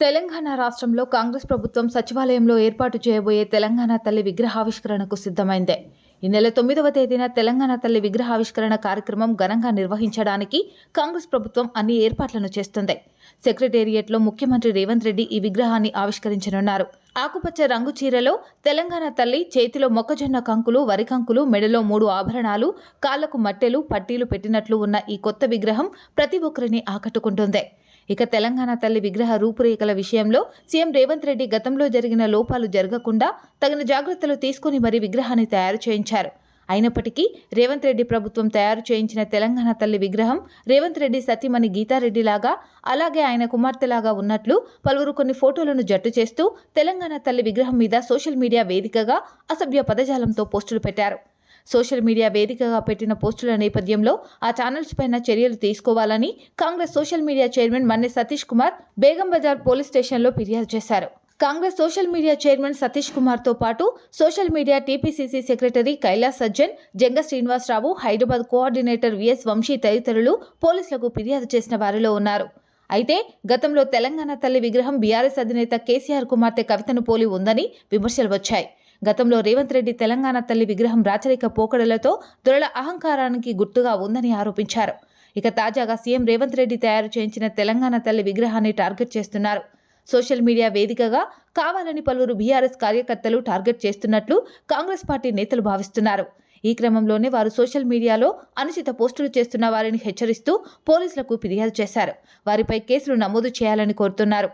తెలంగాణ రాష్ట్రంలో కాంగ్రెస్ ప్రభుత్వం సచివాలయంలో ఏర్పాటు చేయబోయే తెలంగాణ తల్లి విగ్రహావిష్కరణకు సిద్ధమైందే. ఈ నెల తొమ్మిదవ తేదీన తెలంగాణ తల్లి విగ్రహావిష్కరణ కార్యక్రమం ఘనంగా నిర్వహించడానికి కాంగ్రెస్ ప్రభుత్వం అన్ని ఏర్పాట్లను చేస్తుంది. సెక్రటేరియట్లో ముఖ్యమంత్రి రేవంత్ రెడ్డి ఈ విగ్రహాన్ని ఆవిష్కరించనున్నారు. ఆకుపచ్చ రంగు చీరలో తెలంగాణ తల్లి చేతిలో మొక్కజొన్న కంకులు వరి కంకులు మెడలో మూడు ఆభరణాలు కాళ్ళకు మట్టెలు పట్టీలు పెట్టినట్లు ఉన్న ఈ కొత్త విగ్రహం ప్రతి ఒక్కరిని ఆకట్టుకుంటుంది. ఇక తెలంగాణ తల్లి విగ్రహ రూపురేఖల విషయంలో సీఎం రేవంత్ రెడ్డి గతంలో జరిగిన లోపాలు జరగకుండా తగిన జాగ్రత్తలు తీసుకుని మరీ విగ్రహాన్ని తయారు చేయించారు. అయినప్పటికీ రేవంత్ రెడ్డి ప్రభుత్వం తయారు చేయించిన తెలంగాణ తల్లి విగ్రహం రేవంత్ రెడ్డి సతీమణి గీతారెడ్డి లాగా అలాగే ఆయన కుమార్తెలాగా ఉన్నట్లు పలువురు కొన్ని ఫోటోలను జట్టు చేస్తూ తెలంగాణ తల్లి విగ్రహం మీద సోషల్ మీడియా వేదికగా అసభ్య పదజాలంతో పోస్టులు పెట్టారు. సోషల్ మీడియా వేదికగా పెట్టిన పోస్టుల నేపథ్యంలో ఆ ఛానల్స్ పైన చర్యలు తీసుకోవాలని Congress social media chairman Manne Satish Kumar Begum Bazar police స్టేషన్లో ఫిర్యాదు చేశారు. Congress social media chairman Satish కుమార్తో పాటు social media TPCC secretary Kailas Sajjan Janga Srinivasarao Hyderabad coordinator VS Vamshi తదితరులు పోలీసులకు ఫిర్యాదు చేసిన వారిలో ఉన్నారు. అయితే గతంలో తెలంగాణ తల్లి విగ్రహం బీఆర్ఎస్ అధినేత కేసీఆర్ కుమార్తె కవితను పోలి ఉందని విమర్శలు వచ్చాయి. గతంలో రేవంత్ రెడ్డి తెలంగాణ తల్లి విగ్రహం రాచరిక పోకడలతో దొరల అహంకారానికి గుర్తుగా ఉందని ఆరోపించారు. ఇక తాజాగా సీఎం రేవంత్ రెడ్డి తయారు చేయించిన తెలంగాణ తల్లి విగ్రహాన్ని టార్గెట్ చేస్తున్నారు. సోషల్ మీడియా వేదికగా కావాలని పలువురు బీఆర్ఎస్ కార్యకర్తలు టార్గెట్ చేస్తున్నట్లు కాంగ్రెస్ పార్టీ నేతలు భావిస్తున్నారు. ఈ క్రమంలోనే వారు సోషల్ మీడియాలో అనుచిత పోస్టులు చేస్తున్న వారిని హెచ్చరిస్తూ పోలీసులకు ఫిర్యాదు చేశారు. వారిపై కేసులు నమోదు చేయాలని కోరుతున్నారు.